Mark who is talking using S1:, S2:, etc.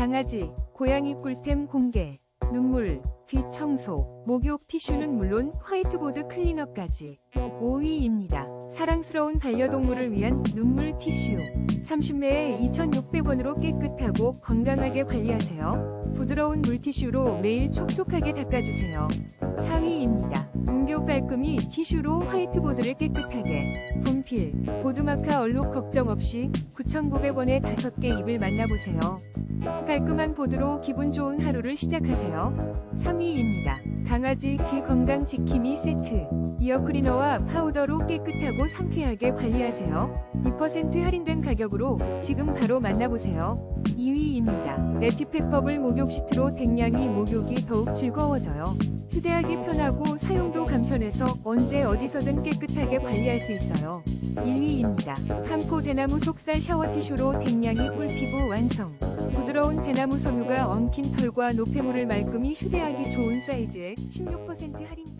S1: 강아지, 고양이 꿀템 공개, 눈물, 귀 청소, 목욕 티슈는 물론 화이트보드 클리너까지 5위입니다. 사랑스러운 반려동물을 위한 눈물 티슈 30매에 2,600원으로 깨끗하고 건강하게 관리하세요. 부드러운 물티슈로 매일 촉촉하게 닦아주세요. 4위입니다. 은교 깔끔이 티슈로 화이트보드를 깨끗하게 분필, 보드마카 얼룩 걱정 없이 9,900원에 5개 입을 만나보세요. 깔끔한 보드로 기분 좋은 하루를 시작하세요. 3위입니다. 강아지 귀 건강 지킴이 세트. 이어 클리너와 파우더로 깨끗하고 상쾌하게 관리하세요. 2% 할인된 가격으로 지금 바로 만나보세요. 2위입니다. 네티펫버블 목욕 시트로 댕냥이 목욕이 더욱 즐거워져요. 휴대하기 편하고 사용도 간편해서 언제 어디서든 깨끗하게 관리할 수 있어요. 1위입니다. 한포 대나무 속살 샤워 티슈로 댕냥이 꿀피부 완성. 부드러운 대나무 섬유가 엉킨 털과 노폐물을 말끔히 휴대하기 좋은 사이즈에 16% 할인.